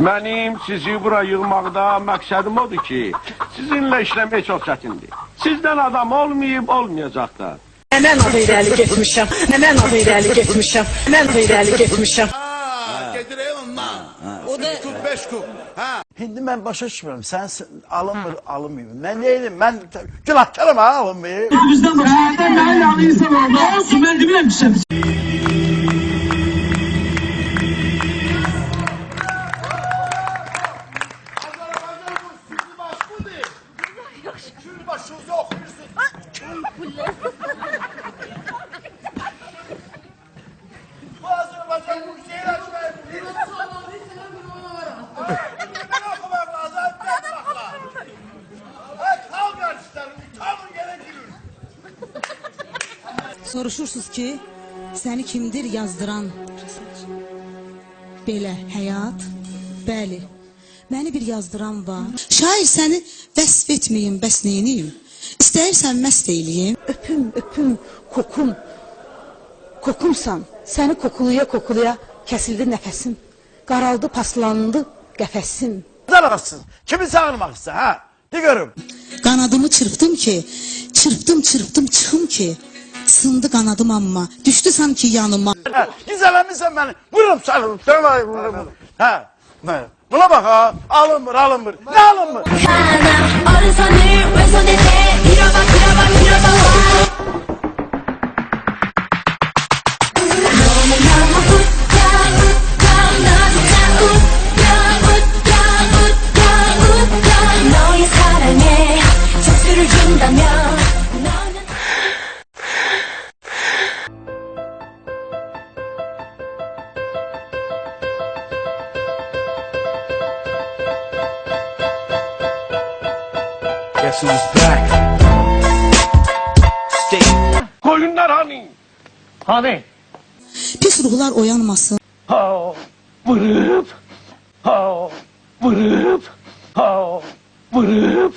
Mənim sizi bura yığmaqda məqsədim odur ki, sizinlə işləmək çox çətindir. Sizdən adam olmayıb, olmayacaq da. Mən adı irəli getmişəm. Mən adı irəli getmişəm. Mən adı irəli getmişəm. Gedireyim ondan. O da... Kup beş kup. Ha. İndi mən başa düşmürəm. Sən alınmır, alınmıyor. Mən neydim? Mən günahkarım ha, alınmıyor. Hayattan daha yağlı insan oldu. Olsun ben de bilemişim. Azerbaycan başınıza okuyorsun. Bu Azerbaycan bu şeyi açmayın. Bir Soruşursuz ki seni kimdir yazdıran? Belə həyat, bəli. Məni bir yazdıran var. Şair səni vəsf etməyim, bəs neyniyim? İstəyirsən məst eləyim? Öpüm, öpüm, kokum. Kokumsan. Səni kokuluya kokuluya kəsildi nəfəsim. Qaraldı, paslandı qəfəsim. Zararsız. Kimi sağırmaq istə, ha? De görüm. Qanadımı çırpdım ki, çırpdım, çırpdım, çıxım ki, sındı qanadım amma, düşdü sanki yanıma. Ha, gizələmirsən məni. Vururum səni. Səni vururum. Ha. ne? Buna bak ha. Alınmır, alınmır. Ne alınmır? Guess who's back? Stay. Koyunlar hani? Hani? Pis ruhlar oyanmasın. Ha, vırıp, ha, vırıp, ha, vırıp,